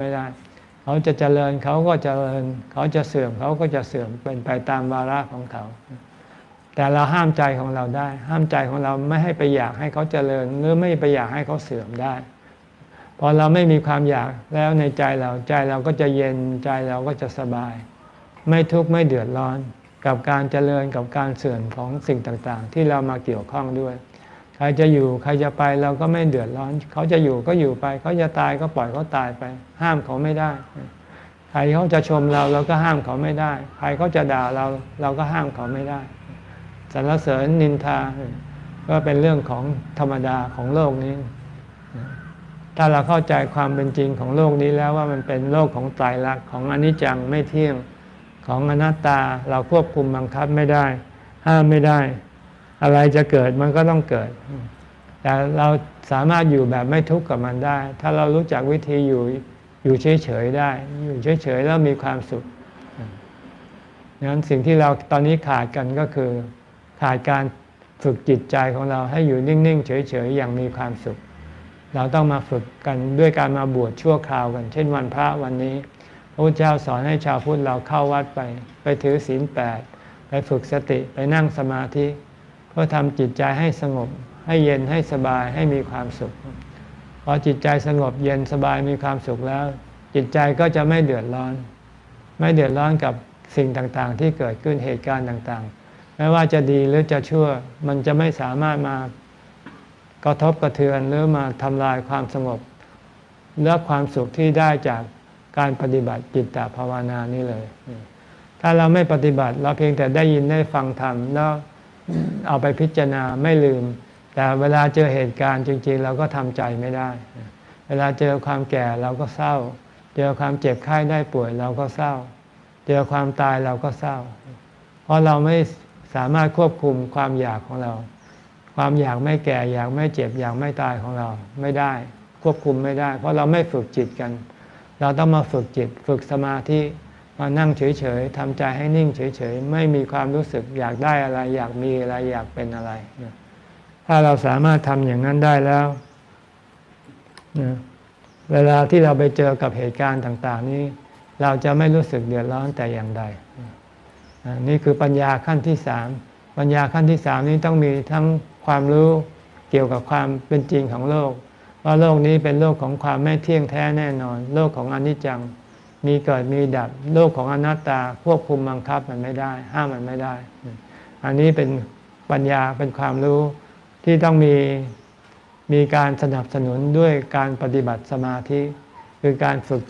ไม่ได้ เขาจะเจริญเขาก็เจริญ เขาจะเสื่อมเขาก็จะเสื่อมเป็นไปตามวาระของเขา แต่เราห้ามใจของเราได้ ห้ามใจของเราไม่ให้ไปอยากให้เขาเจริญหรือไม่ไปอยากให้เขาเสื่อมได้พอเราไม่มีความอยากแล้วในใจเราใจเราก็จะเย็นใจเราก็จะสบาย ไม่ทุกข์ไม่เดือดร้อนกับการเจริญกับการเสื่อมของสิ่งต่างๆ ที่เรามาเกี่ยวข้องด้วย ใครจะอยู่ใครจะไปเราก็ไม่เดือดร้อน เขาจะอยู่ก็อยู่ไป เขาจะตายก็ปล่อยเขาตายไป ห้ามเขาไม่ได้ ใครเขาจะชมเราเราก็ห้ามเขาไม่ได้ ใครเขาจะด่าเราเราก็ห้ามเขาไม่ได้สรรเสริญนินทา ก็เป็นเรื่องของธรรมดาของโลกนี้ ถ้าเราเข้าใจความเป็นจริงของโลกนี้แล้วว่ามันเป็นโลกของไตรลักษณ์ของอนิจจังไม่เที่ยงของอนัตตาเราควบคุมบังคับไม่ได้ ห้ามไม่ได้ อะไรจะเกิดมันก็ต้องเกิด แต่เราสามารถอยู่แบบไม่ทุกข์กับมันได้ ถ้าเรารู้จักวิธีอยู่อยู่เฉยๆได้ อยู่เฉยๆแล้วมีความสุขดังนั้นสิ่งที่เราตอนนี้ขาดกันก็คือ ขาดการฝึกจิตใจของเราให้อยู่นิ่งๆเฉยๆอย่างมีความสุข เราต้องมาฝึกกันด้วยการมาบวชชั่วคราวกัน เช่นวันพระวันนี้พระเจ้าสอนให้ชาวพุทธเราเข้าวัดไป ไปถือศีลแปดไปฝึกสติไปนั่งสมาธิ เพื่อทำจิตใจให้สงบ ให้เย็นให้สบายให้มีความสุขพอจิตใจสงบเย็นสบายมีความสุขแล้ว จิตใจก็จะไม่เดือดร้อน ไม่เดือดร้อนกับสิ่งต่างๆ ที่เกิดขึ้นเหตุการณ์ต่างๆ ไม่ว่าจะดีหรือจะชั่วมันจะไม่สามารถมากระทบกระเทือนหรือมาทำลายความสงบ และความสุขที่ได้จากการปฏิบัติจิตตภาวนานี้เลย ถ้าเราไม่ปฏิบัติเราเพียงแต่ได้ยินได้ฟังธรรมแล้ว เอาไปพิจารณาไม่ลืม แต่เวลาเจอเหตุการณ์จริง ๆ เราก็ทำใจไม่ได้ เวลาเจอความแก่เราก็เศร้า เจอความเจ็บไข้ได้ป่วยเราก็เศร้า เจอความตายเราก็เศร้า เพราะเราไม่สามารถควบคุมความอยากของเรา ความอยากไม่แก่อยากไม่เจ็บอยากไม่ตายของเราไม่ได้ ควบคุมไม่ได้ เพราะเราไม่ฝึกจิตกัน เราต้องมาฝึกจิต ฝึกสมาธิ มานั่งเฉยๆทำใจให้นิ่งเฉยๆ ไม่มีความรู้สึกอยากได้อะไร อยากมีอะไรอยากเป็นอะไร ถ้าเราสามารถทำอย่างนั้นได้แล้วเวลาที่เราไปเจอกับเหตุการณ์ต่าง ๆ นี้ เราจะไม่รู้สึกเดือดร้อนแต่อย่างใด นี่คือปัญญาขั้นที่สามปัญญาขั้นที่สามนี้ต้องมีทั้งความรู้เกี่ยวกับความเป็นจริงของโลก ว่าโลกนี้เป็นโลกของความไม่เที่ยงแท้แน่นอน โลกของอนิจจัง มีเกิดมีดับโลกของอนัตตาควบคุมบังคับมันไม่ได้ ห้ามมันไม่ได้ อันนี้เป็นปัญญาเป็นความรู้ที่ต้องมีมีการสนับสนุนด้วยการปฏิบัติสมาธิ คือการฝึก